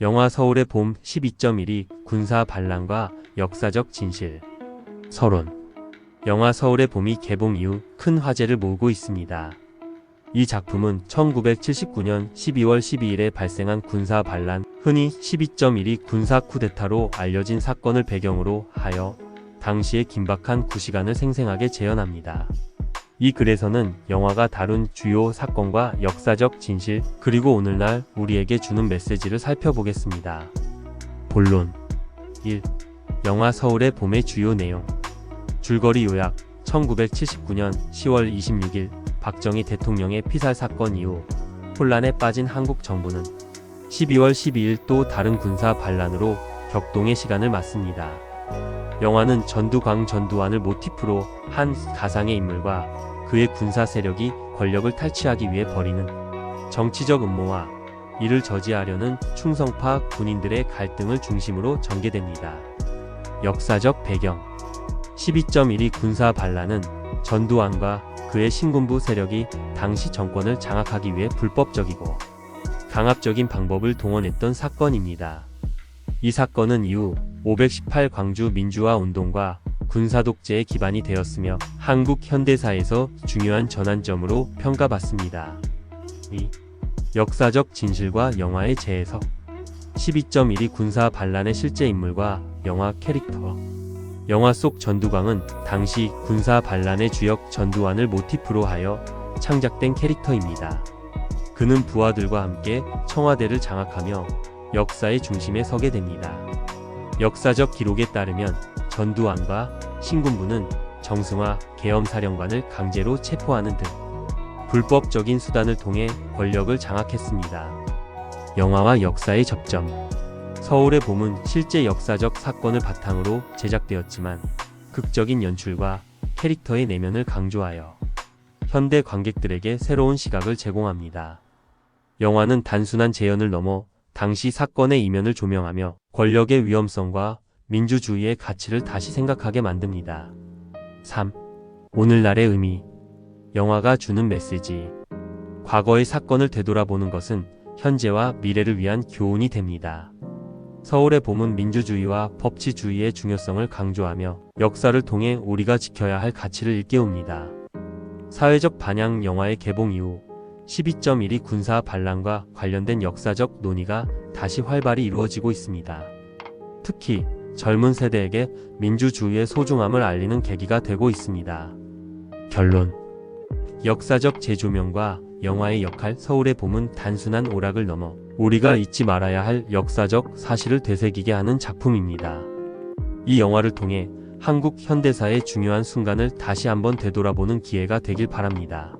영화 서울의 봄 12.1위 군사 반란과 역사적 진실. 서론. 영화 서울의 봄이 개봉 이후 큰 화제를 모으고 있습니다. 이 작품은 1979년 12월 12일에 발생한 군사 반란, 흔히 12.1위 군사 쿠데타로 알려진 사건을 배경으로 하여 당시의 긴박한 구시간을 생생하게 재현합니다. 이 글에서는 영화가 다룬 주요 사건과 역사적 진실, 그리고 오늘날 우리에게 주는 메시지를 살펴보겠습니다. 본론 1. 영화 서울의 봄의 주요 내용 줄거리 요약 1979년 10월 26일 박정희 대통령의 피살 사건 이후 혼란에 빠진 한국 정부는 12월 12일 또 다른 군사 반란으로 격동의 시간을 맞습니다. 영화는 전두광 전두환을 모티프로 한 가상의 인물과 그의 군사 세력이 권력을 탈취하기 위해 벌이는 정치적 음모와 이를 저지하려는 충성파 군인들의 갈등을 중심으로 전개됩니다. 역사적 배경 12.1위 군사 반란은 전두환과 그의 신군부 세력이 당시 정권을 장악하기 위해 불법적이고 강압적인 방법을 동원했던 사건입니다. 이 사건은 이후 518 광주 민주화 운동과 군사 독재의 기반이 되었으며 한국 현대사에서 중요한 전환점으로 평가받습니다. 2. 역사적 진실과 영화의 재해석 12.1위 군사 반란의 실제 인물과 영화 캐릭터 영화 속 전두광은 당시 군사 반란의 주역 전두환을 모티프로 하여 창작된 캐릭터입니다. 그는 부하들과 함께 청와대를 장악하며 역사의 중심에 서게 됩니다. 역사적 기록에 따르면 전두환과 신군부는 정승화 계엄사령관을 강제로 체포하는 등 불법적인 수단을 통해 권력을 장악했습니다. 영화와 역사의 접점 서울의 봄은 실제 역사적 사건을 바탕으로 제작되었지만 극적인 연출과 캐릭터의 내면을 강조하여 현대 관객들에게 새로운 시각을 제공합니다. 영화는 단순한 재현을 넘어 당시 사건의 이면을 조명하며 권력의 위험성과 민주주의의 가치를 다시 생각하게 만듭니다. 3. 오늘날의 의미 영화가 주는 메시지 과거의 사건을 되돌아보는 것은 현재와 미래를 위한 교훈이 됩니다. 서울의 봄은 민주주의와 법치주의의 중요성을 강조하며 역사를 통해 우리가 지켜야 할 가치를 일깨웁니다. 사회적 반향 영화의 개봉 이후 12.1위 군사 반란과 관련된 역사적 논의가 다시 활발히 이루어지고 있습니다. 특히 젊은 세대에게 민주주의의 소중함을 알리는 계기가 되고 있습니다. 결론 역사적 재조명과 영화의 역할 서울의 봄은 단순한 오락을 넘어 우리가 잊지 말아야 할 역사적 사실을 되새기게 하는 작품입니다. 이 영화를 통해 한국 현대사의 중요한 순간을 다시 한번 되돌아보는 기회가 되길 바랍니다.